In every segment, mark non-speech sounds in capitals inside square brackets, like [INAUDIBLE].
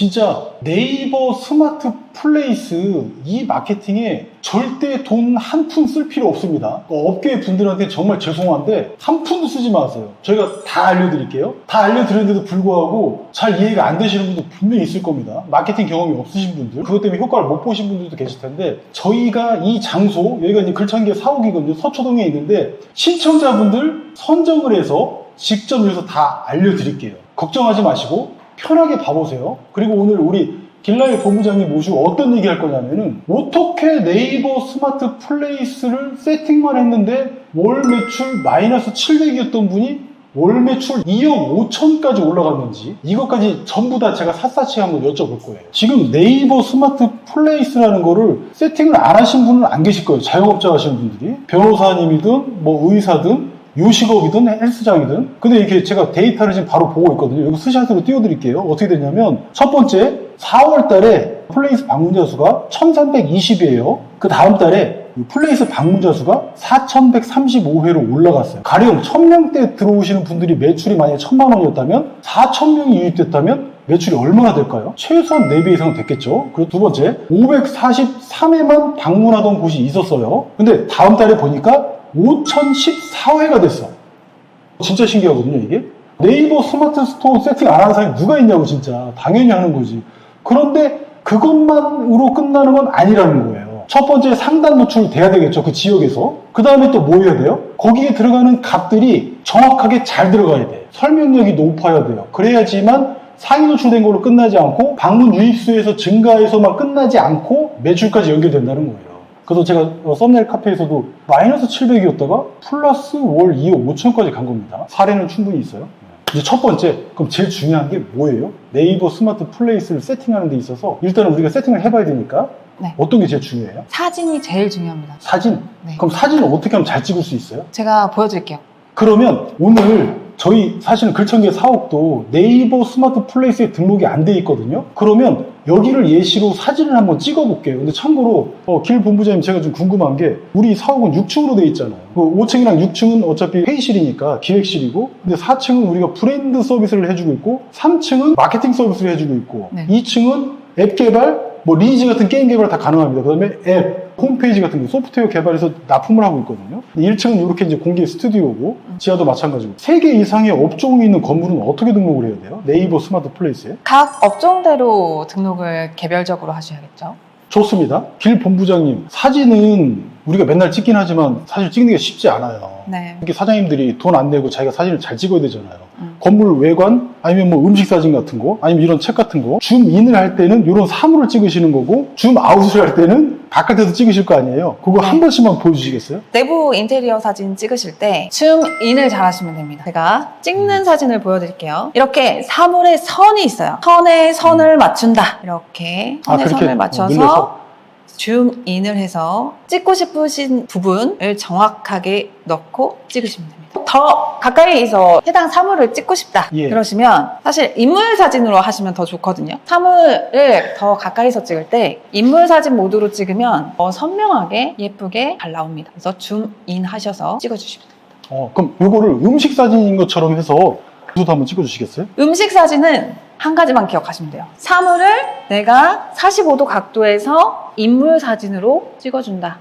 진짜 네이버 스마트 플레이스 이 마케팅에 절대 돈 한 푼 쓸 필요 없습니다. 어, 업계 분들한테 정말 죄송한데 한 푼도 쓰지 마세요. 저희가 다 알려드릴게요. 다 알려드렸는데도 불구하고 잘 이해가 안 되시는 분들 분명히 있을 겁니다. 마케팅 경험이 없으신 분들, 그것 때문에 효과를 못 보신 분들도 계실 텐데 저희가 이 장소, 여기가 이제 글창계 사옥이거든요. 서초동에 있는데 신청자분들 선정을 해서 직접 여기서 다 알려드릴게요. 걱정하지 마시고 편하게 봐보세요. 그리고 오늘 우리 길라의 본부장님 모시고 어떤 얘기 할 거냐면은 어떻게 네이버 스마트 플레이스를 세팅만 했는데 월 매출 마이너스 700이었던 분이 월 매출 2억 5천까지 올라갔는지 이것까지 전부 다 제가 샅샅이 한번 여쭤볼 거예요. 지금 네이버 스마트 플레이스라는 거를 세팅을 안 하신 분은 안 계실 거예요. 자영업자 하시는 분들이 변호사님이든 뭐 의사든 요식업이든 헬스장이든 근데 이렇게 제가 데이터를 지금 바로 보고 있거든요 여기 스샷으로 띄워드릴게요 어떻게 됐냐면 첫 번째 4월 달에 플레이스 방문자 수가 1320이에요 그 다음 달에 이 플레이스 방문자 수가 4135회로 올라갔어요 가령 1000명대 들어오시는 분들이 매출이 만약에 1000만 원이었다면 4000명이 유입됐다면 매출이 얼마나 될까요? 최소한 4배 이상은 됐겠죠. 그리고 두 번째, 543회만 방문하던 곳이 있었어요. 근데 다음 달에 보니까 5014회가 됐어. 진짜 신기하거든요, 이게. 네이버 스마트 스토어 세팅 안 하는 사람이 누가 있냐고, 진짜. 당연히 하는 거지. 그런데 그것만으로 끝나는 건 아니라는 거예요. 첫 번째 상단 노출 돼야 되겠죠, 그 지역에서. 그 다음에 또 뭐 해야 돼요? 거기에 들어가는 값들이 정확하게 잘 들어가야 돼. 설명력이 높아야 돼요. 그래야지만 상위 노출된 걸로 끝나지 않고 방문 유입수에서 증가해서만 끝나지 않고 매출까지 연결된다는 거예요. 그래서 제가 어, 썸네일 카페에서도 마이너스 700이었다가 플러스 월 2억 5천까지 간 겁니다. 사례는 충분히 있어요. 이제 첫 번째, 그럼 제일 중요한 게 뭐예요? 네이버 스마트 플레이스를 세팅하는 데 있어서 일단은 우리가 세팅을 해봐야 되니까 네. 어떤 게 제일 중요해요? 사진이 제일 중요합니다. 사진? 네. 그럼 사진을 어떻게 하면 잘 찍을 수 있어요? 제가 보여드릴게요. 그러면 오늘 저희 사실은 글청계 사옥도 네이버 스마트 플레이스에 등록이 안 돼 있거든요. 그러면 여기를 예시로 사진을 한번 찍어 볼게요. 근데 참고로 어, 길 본부장님 제가 좀 궁금한 게 우리 사옥은 6층으로 돼 있잖아요. 그 5층이랑 6층은 어차피 회의실이니까 기획실이고 근데 4층은 우리가 브랜드 서비스를 해주고 있고 3층은 마케팅 서비스를 해주고 있고 네. 2층은 앱 개발, 뭐 리니지 같은 게임 개발 다 가능합니다. 그 다음에 앱, 홈페이지 같은 거 소프트웨어 개발해서 납품을 하고 있거든요. 1층은 이렇게 이제 공개 스튜디오고 지하도 마찬가지고 3개 이상의 업종이 있는 건물은 어떻게 등록을 해야 돼요? 네이버 스마트 플레이스에? 각 업종대로 등록을 개별적으로 하셔야겠죠. 좋습니다. 길 본부장님, 사진은 우리가 맨날 찍긴 하지만 사실 찍는 게 쉽지 않아요. 네. 이렇게 사장님들이 돈 안 내고 자기가 사진을 잘 찍어야 되잖아요. 음. 건물 외관, 아니면 뭐 음식 사진 같은 거, 아니면 이런 책 같은 거, 줌 인을 할 때는 이런 사물을 찍으시는 거고, 줌 아웃을 할 때는 바깥에서 찍으실 거 아니에요. 그거 한 번씩만 보여주시겠어요? 내부 인테리어 사진 찍으실 때 줌 인을 잘 하시면 됩니다. 제가 찍는 사진을 보여드릴게요. 이렇게 사물에 선이 있어요. 선에 선을 맞춘다. 이렇게 아, 선에 그렇게 선을 어, 맞춰서? 줌인을 해서 찍고 싶으신 부분을 정확하게 넣고 찍으시면 됩니다. 더 가까이서 해당 사물을 찍고 싶다 예. 그러시면 사실 인물 사진으로 하시면 더 좋거든요. 사물을 더 가까이서 찍을 때 인물 사진 모드로 찍으면 더 선명하게 예쁘게 잘 나옵니다. 그래서 줌인 하셔서 찍어주시면 됩니다. 어, 그럼 이거를 음식 사진인 것처럼 해서 저도 한번 찍어주시겠어요? 음식 사진은 한 가지만 기억하시면 돼요. 사물을 내가 45도 각도에서 인물 사진으로 찍어준다.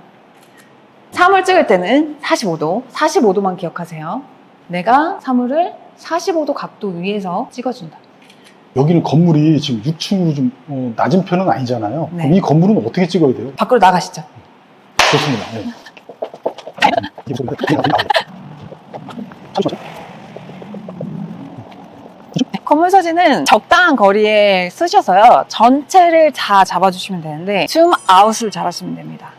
사물 찍을 때는 45도, 45도만 기억하세요. 내가 사물을 45도 각도 위에서 찍어준다. 여기는 건물이 지금 6층으로 좀 어, 낮은 편은 아니잖아요. 네. 그럼 이 건물은 어떻게 찍어야 돼요? 밖으로 나가시죠. 좋습니다. 네. [LAUGHS] 네, 건물 사진은 적당한 거리에 쓰셔서요. 전체를 다 잡아주시면 되는데 줌 아웃을 잘 하시면 됩니다.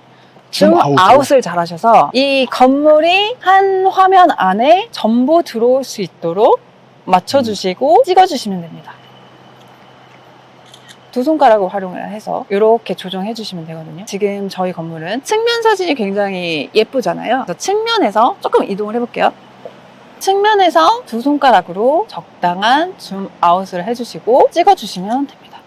줌줌 아웃이요? 아웃을 잘 하셔서 이 건물이 한 화면 안에 전부 들어올 수 있도록 맞춰주시고 찍어주시면 됩니다. 두 손가락을 활용을 해서 이렇게 조정해 주시면 되거든요. 지금 저희 건물은 측면 사진이 굉장히 예쁘잖아요. 측면에서 조금 이동을 해볼게요. 측면에서 두 손가락으로 적당한 줌 아웃을 해주시고 찍어주시면 됩니다.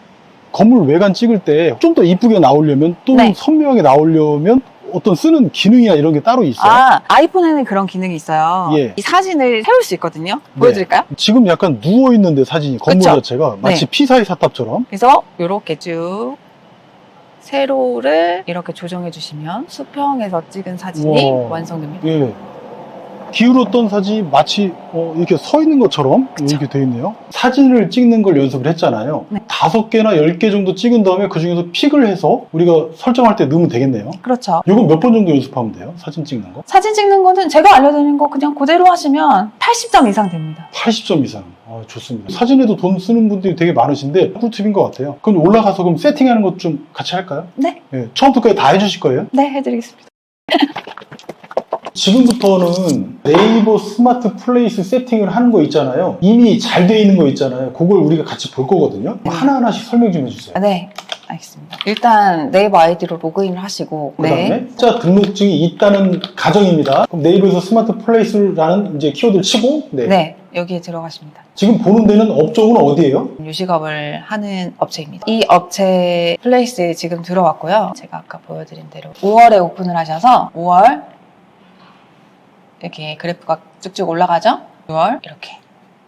건물 외관 찍을 때 좀 더 이쁘게 나오려면 또 네. 선명하게 나오려면 어떤 쓰는 기능이나 이런 게 따로 있어요? 아, 아이폰에는 그런 기능이 있어요. 예. 이 사진을 세울 수 있거든요. 네. 보여드릴까요? 지금 약간 누워 있는데 사진이 건물 그쵸? 자체가 마치 네. 피사의 사탑처럼 그래서 이렇게 쭉 세로를 이렇게 조정해 주시면 수평에서 찍은 사진이 우와. 완성됩니다. 예. 기울었던 사진이 마치 어, 이렇게 서 있는 것처럼. 이렇게 돼 있네요. 사진을 찍는 걸 연습을 했잖아요. 네. 다섯 개나 열 개 정도 찍은 다음에 그 중에서 픽을 해서 우리가 설정할 때 넣으면 되겠네요. 그렇죠. 이건 몇번 정도 연습하면 돼요? 사진 찍는 거? 사진 찍는 거는 제가 알려드린 거 그냥 그대로 하시면 80점 이상 됩니다. 80점 이상. 아, 좋습니다. 사진에도 돈 쓰는 분들이 되게 많으신데 꿀팁인 것 같아요. 그럼 올라가서 그럼 세팅하는 것 좀 같이 할까요? 네. 예, 처음부터 끝까지 다 해주실 거예요? 네, 해드리겠습니다. [LAUGHS] 지금부터는 네이버 스마트 플레이스 세팅을 하는 거 있잖아요. 이미 잘 돼 있는 거 있잖아요. 그걸 우리가 같이 볼 거거든요. 네. 하나하나씩 설명 좀 해주세요. 네, 알겠습니다. 일단 네이버 아이디로 로그인을 하시고 그 다음에 자 등록증이 있다는 가정입니다. 그럼 네이버에서 스마트 플레이스라는 이제 키워드를 치고 네. 네, 여기에 들어가십니다. 지금 보는 데는 업종은 어디예요? 유식업을 하는 업체입니다. 이 업체 플레이스에 지금 들어왔고요. 제가 아까 보여드린 대로 5월에 오픈을 하셔서 5월 이렇게 그래프가 쭉쭉 올라가죠. 6월 이렇게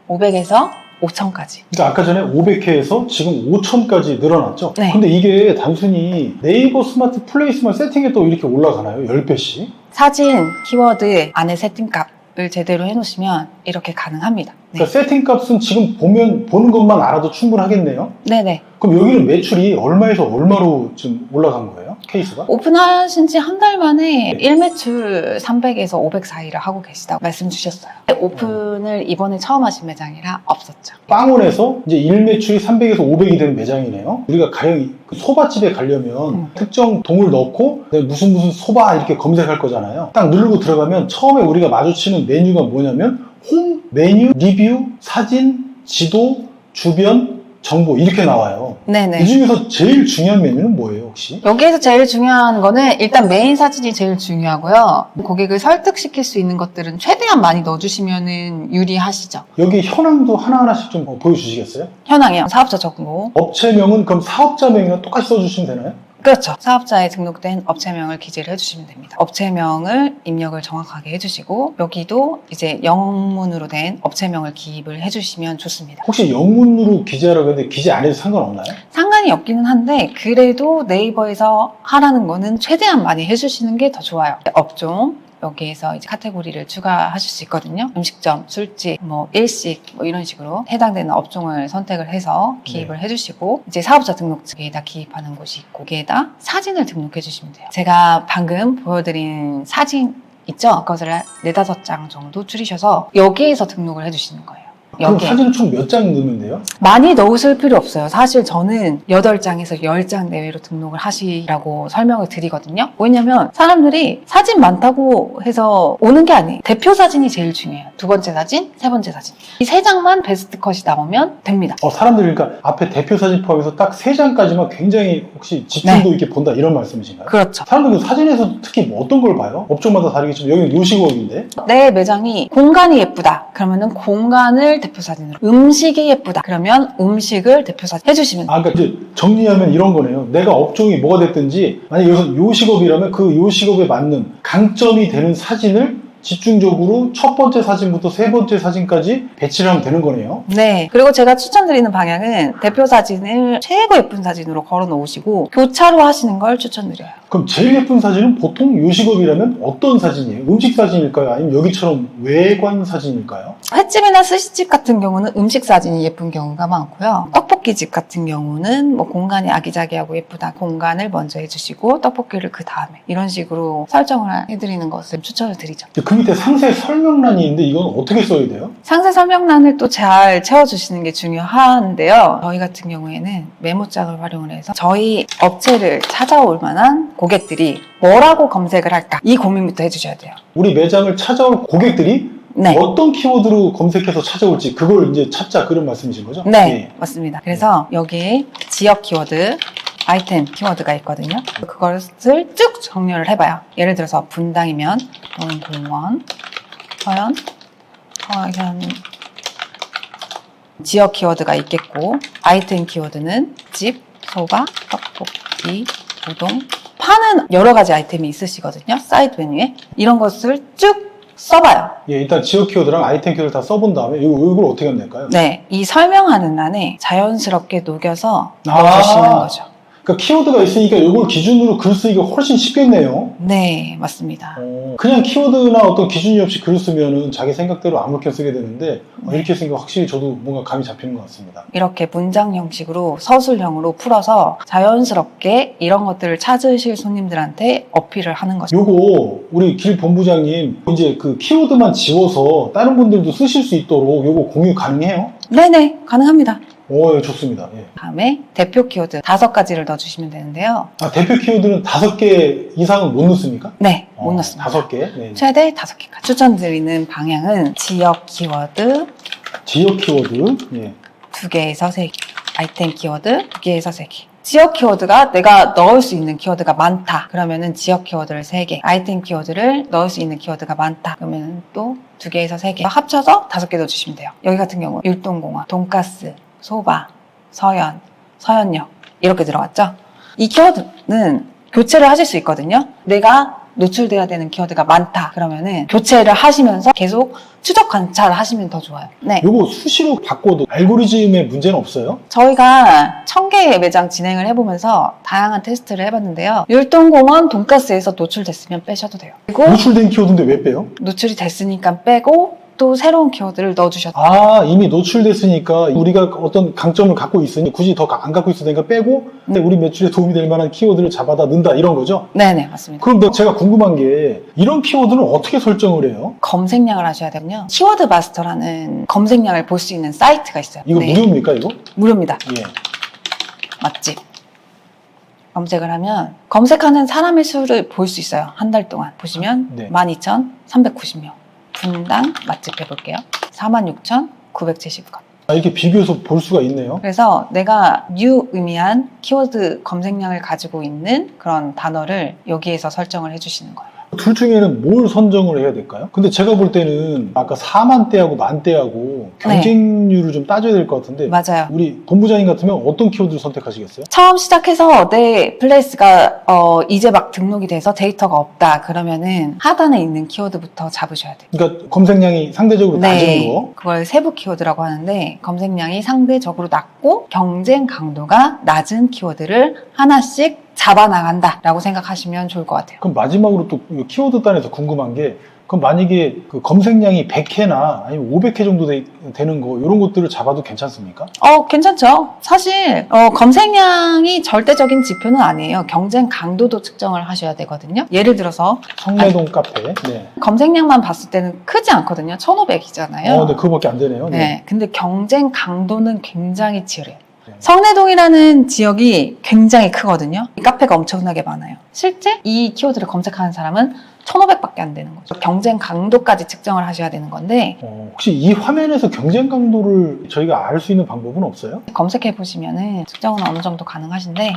500에서 5천까지. 그러니까 아까 전에 500회에서 지금 5000까지 늘어났죠? 네. 근데 이게 단순히 네이버 스마트 플레이스만 세팅해도 이렇게 올라가나요? 10배씩? 사진 키워드 안에 세팅값을 제대로 해놓으시면 이렇게 가능합니다. 네. 그러니까 세팅 값은 지금 보면 보는 것만 알아도 충분하겠네요. 네네. 그럼 여기는 매출이 얼마에서 얼마로 지금 올라간 거예요? 케이스가? 오픈하신 지 한 달 만에 1매출 300에서 500 사이를 하고 계시다고 말씀 주셨어요. 오픈을 이번에 처음 하신 매장이라 없었죠. 빵원에서 이제 일 매출이 300에서 500이 되는 매장이네요. 우리가 가령 그 소바집에 가려면 음. 특정 동을 넣고 무슨 무슨 소바 이렇게 검색할 거잖아요. 딱 누르고 들어가면 처음에 우리가 마주치는 메뉴가 뭐냐면 홈, 메뉴, 리뷰, 사진, 지도, 주변, 정보 이렇게 나와요. 네네. 이 중에서 제일 중요한 메뉴는 뭐예요, 혹시? 여기에서 제일 중요한 거는 일단 메인 사진이 제일 중요하고요. 고객을 설득시킬 수 있는 것들은 최대한 많이 넣어주시면 유리하시죠. 여기 현황도 하나하나씩 좀 보여주시겠어요? 현황이요. 사업자 정보. 업체명은 그럼 사업자명이랑 똑같이 써주시면 되나요? 그렇죠. 사업자에 등록된 업체명을 기재를 해주시면 됩니다. 업체명을 입력을 정확하게 해주시고 여기도 이제 영문으로 된 업체명을 기입을 해주시면 좋습니다. 혹시 영문으로 기재하라고 했는데 기재 안 해도 상관없나요? 상관이 없기는 한데 그래도 네이버에서 하라는 거는 최대한 많이 해주시는 게 더 좋아요. 업종 여기에서 이제 카테고리를 추가하실 수 있거든요. 음식점, 술집, 뭐 일식 뭐 이런 식으로 해당되는 업종을 선택을 해서 기입을 해주시고 이제 사업자 등록증에다 기입하는 곳이 있고 거기에다 사진을 등록해 주시면 돼요. 제가 방금 보여드린 사진 있죠? 그것을 네다섯 장 정도 줄이셔서 여기에서 등록을 해주시는 거예요. 그럼 여기에. 사진을 총몇 장 넣으면 돼요? 많이 넣으실 필요 없어요. 사실 저는 8장에서 10장 내외로 등록을 하시라고 설명을 드리거든요. 왜냐면 사람들이 사진 많다고 해서 오는 게 아니에요. 대표 사진이 제일 중요해요. 두 번째 사진, 세 번째 사진. 이 세 장만 베스트 컷이 나오면 됩니다. 어, 사람들이 그러니까 앞에 대표 사진 포함해서 딱 세 장까지만 굉장히 혹시 집중도 있게 본다 이런 말씀이신가요? 그렇죠. 사람들은 사진에서 특히 뭐 어떤 걸 봐요? 업종마다 다르겠지만 여기는 요식업인데 내 매장이 공간이 예쁘다. 그러면은 공간을 대표 사진으로. 음식이 예쁘다. 그러면 음식을 대표 사진 해주시면 돼요. 아 그러니까 이제 정리하면 이런 거네요. 내가 업종이 뭐가 됐든지 만약 여기서 요식업이라면 그 요식업에 맞는 강점이 되는 사진을 집중적으로 첫 번째 사진부터 세 번째 사진까지 배치를 하면 되는 거네요. 네. 그리고 제가 추천드리는 방향은 대표 사진을 최고 예쁜 사진으로 걸어 놓으시고 교차로 하시는 걸 추천드려요. 그럼 제일 예쁜 사진은 보통 요식업이라면 어떤 사진이에요? 음식 사진일까요? 아니면 여기처럼 외관 사진일까요? 횟집이나 스시집 같은 경우는 음식 사진이 예쁜 경우가 많고요. 떡볶이집 같은 경우는 뭐 공간이 아기자기하고 예쁘다. 공간을 먼저 해주시고 떡볶이를 그 다음에 이런 식으로 설정을 해드리는 것을 추천을 드리죠. 그 밑에 상세 설명란이 있는데 이건 어떻게 써야 돼요? 상세 설명란을 또 잘 채워주시는 게 중요한데요. 저희 같은 경우에는 메모장을 활용을 해서 저희 업체를 찾아올 만한 고객들이 뭐라고 검색을 할까 이 고민부터 해주셔야 돼요. 우리 매장을 찾아올 고객들이 네. 어떤 키워드로 검색해서 찾아올지 그걸 이제 찾자 그런 말씀이신 거죠? 네, 예. 맞습니다. 그래서 여기 지역 키워드, 아이템 키워드가 있거든요. 그것을 쭉 정렬을 해봐요. 예를 들어서 분당이면 동공원, 서현, 서현 지역 키워드가 있겠고 아이템 키워드는 집, 소바, 떡볶이, 우동, 파는 여러 가지 아이템이 있으시거든요. 사이드 메뉴에. 이런 것을 쭉 써봐요. 예, 일단 지역 키워드랑 아이템 키워드 다 써본 다음에 이거, 이걸 어떻게 하면 될까요? 네. 이 설명하는 란에 자연스럽게 녹여서 아. 넣어주시는 거죠. 그러니까 키워드가 있으니까 이걸 기준으로 글 쓰기가 훨씬 쉽겠네요. 네, 맞습니다. 어, 그냥 키워드나 어떤 기준이 없이 글을 쓰면은 자기 생각대로 아무렇게 쓰게 되는데 어, 이렇게 쓰니까 확실히 저도 뭔가 감이 잡히는 것 같습니다. 이렇게 문장 형식으로 서술형으로 풀어서 자연스럽게 이런 것들을 찾으실 손님들한테 어필을 하는 거죠. 요거 우리 길 본부장님 이제 그 키워드만 지워서 다른 분들도 쓰실 수 있도록 요거 공유 가능해요? 네네, 가능합니다. 오, 예, 좋습니다. 예. 다음에 대표 키워드 다섯 가지를 넣어주시면 되는데요. 아, 대표 키워드는 다섯 개 이상은 못 넣습니까? 네, 못 어, 넣습니다. 다섯 개. 네. 최대 다섯 개까지. 추천드리는 방향은 지역 키워드 지역 키워드. 예. 두 개에서 세 개, 아이템 키워드 두 개에서 세 개. 지역 키워드가 내가 넣을 수 있는 키워드가 많다. 그러면은 지역 키워드를 세 개, 아이템 키워드를 넣을 수 있는 키워드가 많다. 그러면 또 두 개에서 세 개. 합쳐서 다섯 개 넣어주시면 돼요. 여기 같은 경우 율동공원, 돈가스, 소바, 서현, 서현역 이렇게 들어갔죠. 이 키워드는 교체를 하실 수 있거든요. 내가 노출돼야 되는 키워드가 많다. 그러면은 교체를 하시면서 계속 추적 관찰을 하시면 더 좋아요. 네. 요거 수시로 바꿔도 알고리즘에 문제는 없어요? 저희가 천 개의 매장 진행을 해보면서 다양한 테스트를 해봤는데요. 율동공원 돈가스에서 노출됐으면 빼셔도 돼요. 그리고 노출된 키워드인데 왜 빼요? 노출이 됐으니까 빼고 또 새로운 키워드를 넣어주셨다. 아, 이미 노출됐으니까 우리가 어떤 강점을 갖고 있으니 굳이 더 안 갖고 있어도 되니까 빼고 근데 우리 매출에 도움이 될 만한 키워드를 잡아다 넣는다 이런 거죠? 네네, 맞습니다. 그럼 내- 제가 궁금한 게 이런 키워드는 어떻게 설정을 해요? 검색량을 하셔야 되군요. 키워드 마스터라는 검색량을 볼 수 있는 사이트가 있어요. 이거 네, 무료입니까 이거? 무료입니다. 예. 맛집. 검색을 하면 검색하는 사람의 수를 볼 수 있어요. 한 달 동안. 보시면 네. 12,390명. 분당 맛집 해볼게요. 46,970건. 아, 이렇게 비교해서 볼 수가 있네요. 그래서 내가 유의미한 키워드 검색량을 가지고 있는 그런 단어를 여기에서 설정을 해주시는 거예요. 둘 중에는 뭘 선정을 해야 될까요? 근데 제가 볼 때는 아까 4만대하고 만대하고 경쟁률을 좀 따져야 될 것 같은데 맞아요. 우리 본부장님 같으면 어떤 키워드를 선택하시겠어요? 처음 시작해서 내 플레이스가 어, 이제 막 등록이 돼서 데이터가 없다 그러면은 하단에 있는 키워드부터 잡으셔야 돼요. 그러니까 검색량이 상대적으로 낮은 거. 그걸 세부 키워드라고 하는데 검색량이 상대적으로 낮고 경쟁 강도가 낮은 키워드를 하나씩 잡아나간다라고 생각하시면 좋을 것 같아요. 그럼 마지막으로 또이 키워드 단에서 궁금한 게 그럼 만약에 그 검색량이 100회나 아니면 500회 정도 되, 는거 이런 것들을 잡아도 괜찮습니까? 어, 괜찮죠. 사실 어, 검색량이 절대적인 지표는 아니에요. 경쟁 강도도 측정을 하셔야 되거든요. 예를 들어서 성내동 카페. 네. 검색량만 봤을 때는 크지 않거든요. 1,500이잖아요. 어, 네, 그거밖에 안 되네요. 네. 네. 근데 경쟁 강도는 굉장히 치열해요. 네. 성내동이라는 지역이 굉장히 크거든요. 이 카페가 엄청나게 많아요. 실제 이 키워드를 검색하는 사람은 1,500밖에 안 되는 거죠. 경쟁 강도까지 측정을 하셔야 되는 건데 어, 혹시 이 화면에서 경쟁 강도를 저희가 알 수 있는 방법은 없어요? 검색해 보시면은 측정은 어느 정도 가능하신데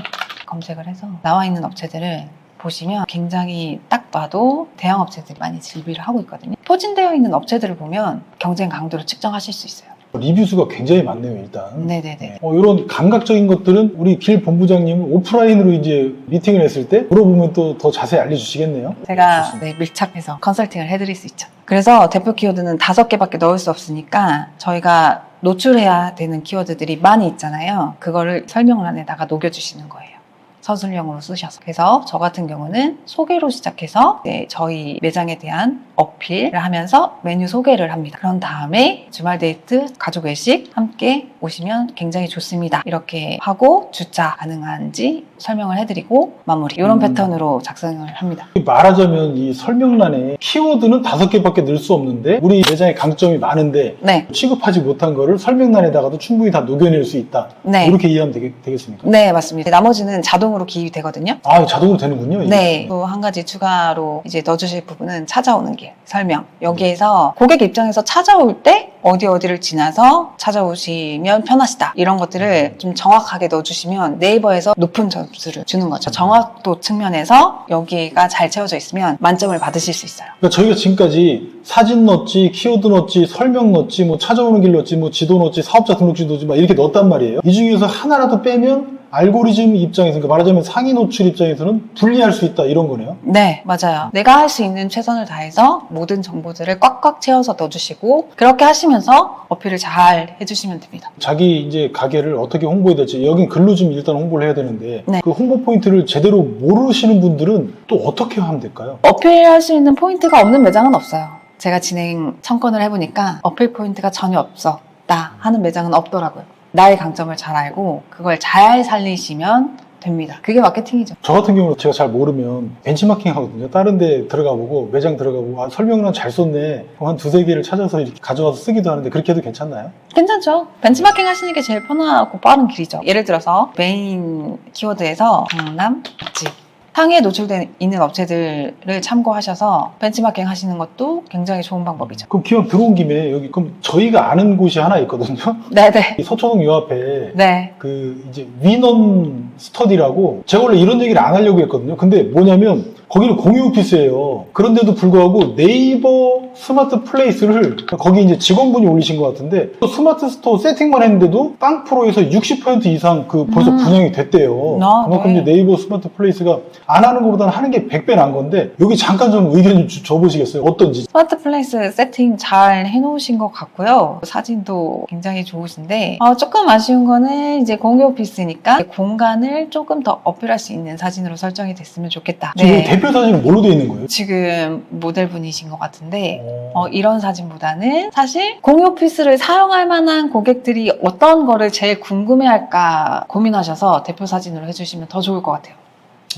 검색을 해서 나와 있는 업체들을 보시면 굉장히 딱 봐도 대형 업체들이 많이 진비를 하고 있거든요. 포진되어 있는 업체들을 보면 경쟁 강도를 측정하실 수 있어요. 리뷰 수가 굉장히 많네요, 일단. 네네 네. 어, 이런 감각적인 것들은 우리 길 본부장님은 오프라인으로 이제 미팅을 했을 때 물어보면 또 더 자세히 알려주시겠네요. 제가 좋습니다. 네, 밀착해서 컨설팅을 해드릴 수 있죠. 그래서 대표 키워드는 다섯 개밖에 넣을 수 없으니까 저희가 노출해야 되는 키워드들이 많이 있잖아요. 그거를 설명란에다가 녹여주시는 거예요. 서술형으로 쓰셔서. 그래서 저 같은 경우는 소개로 시작해서 네, 저희 매장에 대한 어필을 하면서 메뉴 소개를 합니다. 그런 다음에 주말 데이트, 가족 외식 함께 오시면 굉장히 좋습니다. 이렇게 하고 주차 가능한지 설명을 해드리고 마무리. 이런 음. 패턴으로 작성을 합니다. 말하자면 이 설명란에 키워드는 다섯 개밖에 넣을 수 없는데 우리 매장의 강점이 많은데 네, 취급하지 못한 거를 설명란에다가도 충분히 다 녹여낼 수 있다. 네. 이렇게 이해하면 되겠, 되겠습니까? 네, 맞습니다. 나머지는 자동으로 기입이 되거든요. 아, 자동으로 되는군요. 이게. 네. 또 한 가지 추가로 이제 넣어주실 부분은 찾아오는 길, 설명. 여기에서 고객 입장에서 찾아올 때 어디 어디를 지나서 찾아오시면 편하시다 이런 것들을 좀 정확하게 넣어주시면 네이버에서 높은 점수를 주는 거죠. 정확도 측면에서 여기가 잘 채워져 있으면 만점을 받으실 수 있어요. 그러니까 저희가 지금까지 사진 넣었지, 키워드 넣었지, 설명 넣었지, 뭐 찾아오는 길 넣었지, 뭐 지도 넣었지, 사업자 등록지 넣었지, 막 이렇게 넣었단 말이에요. 이 중에서 하나라도 빼면 알고리즘 입장에서, 그러니까 말하자면 상위 노출 입장에서는 불리할 수 있다 이런 거네요. 네, 맞아요. 내가 할 수 있는 최선을 다해서 모든 정보들을 꽉꽉 채워서 넣어주시고 그렇게 하시면 서 어필을 잘 해주시면 됩니다. 자기 이제 가게를 어떻게 홍보해야 될지 여긴 글로 좀 일단 홍보를 해야 되는데 네. 그 홍보 포인트를 제대로 모르시는 분들은 또 어떻게 하면 될까요? 어필할 수 있는 포인트가 없는 매장은 없어요. 제가 진행 청건을 해보니까 어필 포인트가 전혀 없었다 하는 매장은 없더라고요. 나의 강점을 잘 알고 그걸 잘 살리시면 됩니다. 그게 마케팅이죠. 저 같은 경우는 제가 잘 모르면 벤치마킹 하거든요. 다른 데 들어가 보고 매장 들어가 보고 아, 설명란 잘 썼네. 그럼 한 두세 개를 찾아서 이렇게 가져와서 쓰기도 하는데 그렇게 해도 괜찮나요? 괜찮죠? 벤치마킹 하시는 게 제일 편하고 빠른 길이죠. 예를 들어서 메인 키워드에서 강남 집 상위에 노출되어 있는 업체들을 참고하셔서 벤치마킹 하시는 것도 굉장히 좋은 방법이죠. 그럼 기왕 들어온 김에 여기 그럼 저희가 아는 곳이 하나 있거든요. 네네. 이 서초동 요 앞에 네. 그 이제 위넌 스터디라고 제가 원래 이런 얘기를 안 하려고 했거든요. 근데 뭐냐면 거기는 공유 오피스예요. 그런데도 불구하고 네이버 스마트 플레이스를 거기 이제 직원분이 올리신 것 같은데 또 스마트 스토어 세팅만 했는데도 빵 프로에서 60% 이상 그 벌써 음. 분양이 됐대요. 아, 그만큼 네. 이제 네이버 스마트 플레이스가 안 하는 것보다는 하는 게 100배 난 건데 여기 잠깐 좀 의견 좀 주- 줘보시겠어요? 어떤지. 스마트 플레이스 세팅 잘 해놓으신 것 같고요. 사진도 굉장히 좋으신데 어, 조금 아쉬운 거는 이제 공유 오피스니까 공간을 조금 더 어필할 수 있는 사진으로 설정이 됐으면 좋겠다. 지금 네. 대표 사진은 뭘로 되어 있는 거예요? 지금 모델분이신 것 같은데 어. 어, 이런 사진보다는 사실 공유 오피스를 사용할 만한 고객들이 어떤 거를 제일 궁금해할까 고민하셔서 대표 사진으로 해주시면 더 좋을 것 같아요.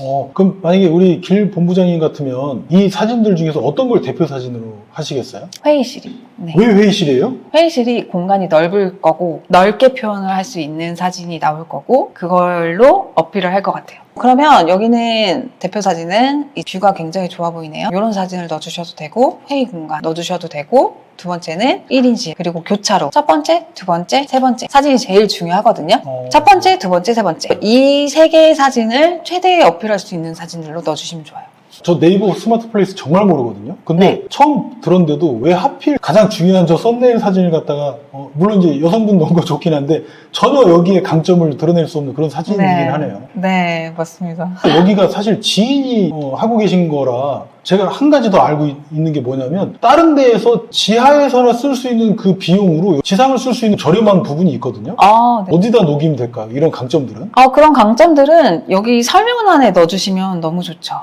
어, 그럼 만약에 우리 길 본부장님 같으면 이 사진들 중에서 어떤 걸 대표 사진으로 하시겠어요? 회의실이. 네. 왜 회의실이에요? 회의실이 공간이 넓을 거고 넓게 표현을 할 수 있는 사진이 나올 거고 그걸로 어필을 할 것 같아요. 그러면 여기는 대표 사진은 이 뷰가 굉장히 좋아 보이네요. 이런 사진을 넣어주셔도 되고 회의 공간 넣어주셔도 되고 두 번째는 1인실 그리고 교차로 첫 번째, 두 번째, 세 번째 사진이 제일 중요하거든요. 어. 첫 번째, 두 번째, 세 번째 이 세 개의 사진을 최대의 어필할 수 있는 사진들로 넣어주시면 좋아요. 저 네이버 스마트 플레이스 정말 모르거든요. 근데 네. 처음 들었는데도 왜 하필 가장 중요한 저 썸네일 사진을 갖다가 어, 물론 이제 여성분 넣은 거 좋긴 한데 전혀 여기에 강점을 드러낼 수 없는 그런 사진이긴 하네요. 네, 맞습니다. 여기가 사실 지인이 어, 하고 계신 거라 제가 한 가지 더 알고 있- 있는 게 뭐냐면 다른 데에서 지하에서나 쓸 수 있는 그 비용으로 지상을 쓸 수 있는 저렴한 부분이 있거든요. 아, 네. 어디다 녹이면 될까요? 이런 강점들은? 어, 그런 강점들은 여기 설명란에 넣어주시면 너무 좋죠.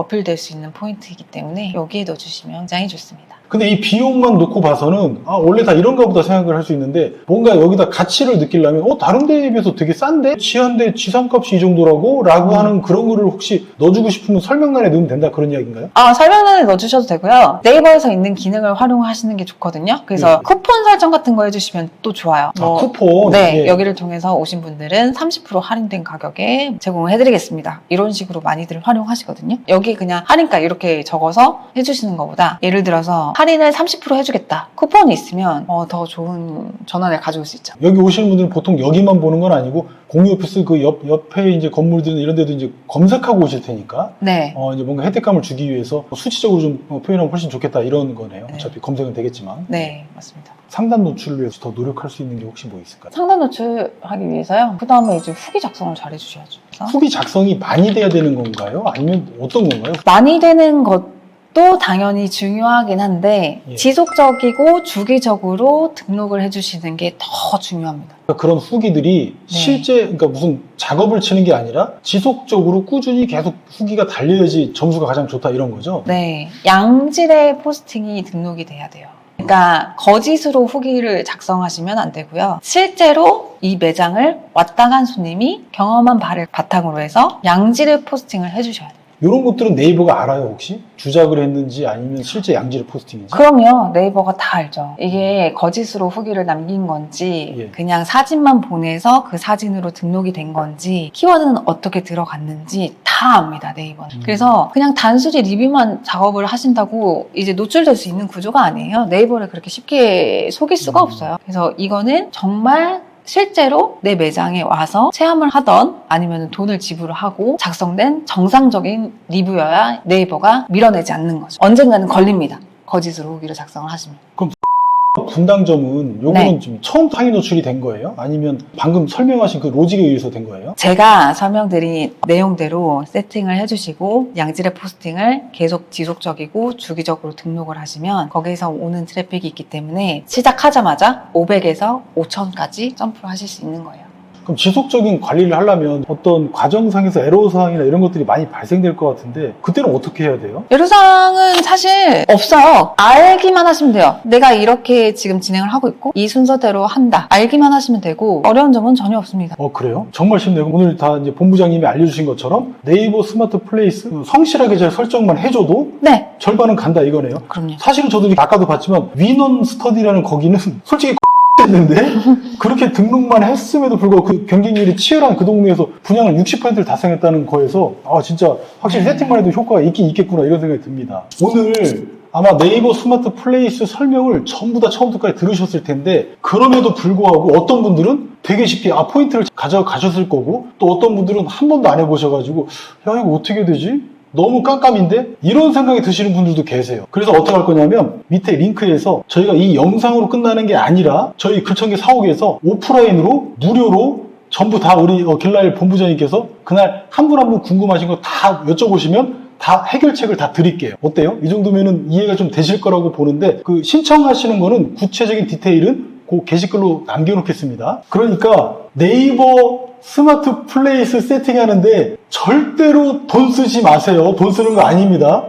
어필될 수 있는 포인트이기 때문에 여기에 넣어주시면 굉장히 좋습니다. 근데 이 비용만 놓고 봐서는 아 원래 다 이런가 보다 생각을 할 수 있는데 뭔가 여기다 가치를 느끼려면 어 다른 데에 비해서 되게 싼데 지한데 지상값이 이 정도라고 라고 음. 하는 그런 거를 혹시 넣어주고 싶으면 설명란에 넣으면 된다 그런 이야기인가요? 아, 설명란에 넣어주셔도 되고요. 네이버에서 있는 기능을 활용하시는 게 좋거든요. 그래서 네. 쿠폰 설정 같은 거 해주시면 또 좋아요. 아 뭐, 쿠폰 네, 예. 여기를 통해서 오신 분들은 30% 할인된 가격에 제공을 해드리겠습니다. 이런 식으로 많이들 활용하시거든요. 여기 그냥 할인가 이렇게 적어서 해주시는 것보다 예를 들어서 할인을 30% 해주겠다. 쿠폰이 있으면 어, 더 좋은 전환을 가져올 수 있죠. 여기 오시는 분들은 보통 여기만 보는 건 아니고 공유 오피스 그 옆, 옆에 이제 건물들 이런 데도 이제 검색하고 오실 테니까 네. 어 이제 뭔가 혜택감을 주기 위해서 수치적으로 좀 어, 표현하면 훨씬 좋겠다 이런 거네요. 네. 어차피 검색은 되겠지만 네, 맞습니다. 상단 노출을 위해서 더 노력할 수 있는 게 혹시 뭐 있을까요? 상단 노출하기 위해서요. 그 다음에 이제 후기 작성을 잘 해주셔야죠. 그래서 후기 작성이 많이 돼야 되는 건가요? 아니면 어떤 건가요? 많이 되는 것 도 당연히 중요하긴 한데 예. 지속적이고 주기적으로 등록을 해주시는 게 더 중요합니다. 그러니까 그런 후기들이 네. 실제 그러니까 무슨 작업을 치는 게 아니라 지속적으로 꾸준히 계속 후기가 달려야지 점수가 가장 좋다 이런 거죠. 네, 양질의 포스팅이 등록이 돼야 돼요. 그러니까 거짓으로 후기를 작성하시면 안 되고요. 실제로 이 매장을 왔다 간 손님이 경험한 바를 바탕으로 해서 양질의 포스팅을 해주셔야 돼요. 이런 것들은 네이버가 알아요 혹시? 주작을 했는지 아니면 실제 양질의 포스팅인지? 그럼요. 네이버가 다 알죠. 이게 거짓으로 후기를 남긴 건지, 예. 그냥 사진만 보내서 그 사진으로 등록이 된 건지, 키워드는 어떻게 들어갔는지 다다 압니다, 네이버는. 그래서 그냥 단순히 리뷰만 작업을 하신다고 이제 노출될 수 있는 구조가 아니에요. 네이버를 그렇게 쉽게 속일 수가 음. 없어요. 그래서 이거는 정말 실제로 내 매장에 와서 체험을 하던 아니면 돈을 지불을 하고 작성된 정상적인 리뷰여야 네이버가 밀어내지 않는 거죠. 언젠가는 걸립니다. 거짓으로 후기를 작성을 하시면. 분당점은 요거는 네. 좀 처음 상위 노출이 된 거예요? 아니면 방금 설명하신 그 로직에 의해서 된 거예요? 제가 설명드린 내용대로 세팅을 해주시고 양질의 포스팅을 계속 지속적이고 주기적으로 등록을 하시면 거기에서 오는 트래픽이 있기 때문에 시작하자마자 500에서 5000까지 점프를 하실 수 있는 거예요. 그럼 지속적인 관리를 하려면 어떤 과정상에서 애로사항이나 이런 것들이 많이 발생될 것 같은데 그때는 어떻게 해야 돼요? 예루사항은 사실 없어요. 알기만 하시면 돼요. 내가 이렇게 지금 진행을 하고 있고 이 순서대로 한다. 알기만 하시면 되고 어려운 점은 전혀 없습니다. 어 그래요? 정말 쉽네요. 오늘 다 이제 본부장님이 알려주신 것처럼 네이버 스마트 플레이스 성실하게 잘 설정만 해줘도 네, 절반은 간다 이거네요. 그럼요. 사실은 저도 아까도 봤지만 위넌 스터디라는 거기는 [LAUGHS] 솔직히 했는데 그렇게 등록만 했음에도 불구하고 그 경쟁률이 치열한 그 동네에서 분양을 60%를 달성했다는 거에서 아 진짜 확실히 세팅만 해도 효과가 있긴 있겠구나 이런 생각이 듭니다. 오늘 아마 네이버 스마트 플레이스 설명을 전부 다 처음부터까지 들으셨을 텐데 그럼에도 불구하고 어떤 분들은 되게 쉽게 아 포인트를 가져가셨을 거고 또 어떤 분들은 한 번도 안 해보셔가지고 야 이거 어떻게 되지? 너무 깜깜인데? 이런 생각이 드시는 분들도 계세요. 그래서 어떻게 할 거냐면 밑에 링크에서 저희가 이 영상으로 끝나는 게 아니라 저희 글청계 사옥에서 오프라인으로 무료로 전부 다 우리 어, 길라일 본부장님께서 그날 한 분 한 분 궁금하신 거 다 여쭤보시면 다 해결책을 다 드릴게요. 어때요? 이 정도면은 이해가 좀 되실 거라고 보는데 그 신청하시는 거는 구체적인 디테일은 그 게시글로 남겨놓겠습니다. 그러니까 네이버 스마트 플레이스 세팅하는데 절대로 돈 쓰지 마세요. 돈 쓰는 거 아닙니다.